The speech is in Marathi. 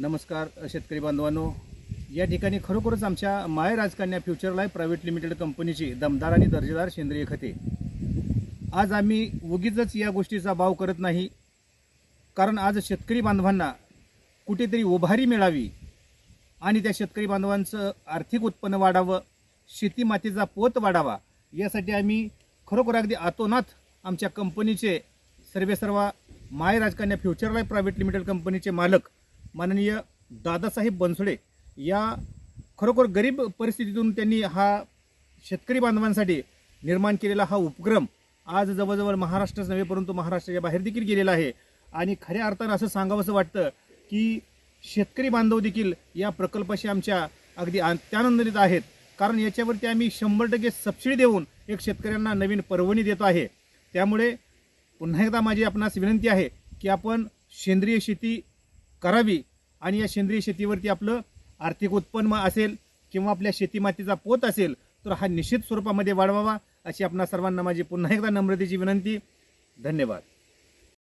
नमस्कार शेतकरी बांधवांनो. या ठिकाणी खरोखरच आमच्या माय राजकन्या फ्युचर लाईफ प्रायव्हेट लिमिटेड कंपनीची दमदार आणि दर्जेदार सेंद्रिय खते. आज आम्ही उगीचच या गोष्टीचा भाव करत नाही कारण आज शेतकरी बांधवांना कुठेतरी उभारी मिळावी आणि त्या शेतकरी बांधवांचं आर्थिक उत्पन्न वाढावं शेती मातीचा पोत वाढावा यासाठी आम्ही खरोखर अगदी आतोनात आमच्या कंपनीचे सर्वेसर्वा माय राजकन्या फ्युचर लाईफ प्रायव्हेट लिमिटेड कंपनीचे मालक माननीय दादासाहेब बनसोडे या खरोखर गरीब परिस्थितीतून त्यांनी हा शेतकरी बांधवांसाठी निर्माण केलेला हा उपक्रम आज जवळजवळ महाराष्ट्रच नव्हे परंतु महाराष्ट्राच्या बाहेर देखील गेलेला आहे. आणि खऱ्या अर्थानं असं सांगावंसं वाटतं की शेतकरी बांधव देखील या प्रकल्पाशी आमच्या अगदी अत्यानंदित आहेत. कारण याच्यावरती आम्ही शंभर टक्के सबसिडी देऊन एक शेतकऱ्यांना नवीन परवणी देतो आहे. त्यामुळे पुन्हा एकदा माझी आपणास विनंती आहे की आपण सेंद्रिय शेती करावी आणि या सेंद्रिय शेतीवरती आपलं आर्थिक उत्पन्न असेल किंवा आपल्या शेतीमातीचा पोत असेल तर हा निश्चित स्वरूपामध्ये वाढवावा अशी आपणा सर्वांना माझी पुन्हा एकदा नम्रतेची विनंती. धन्यवाद.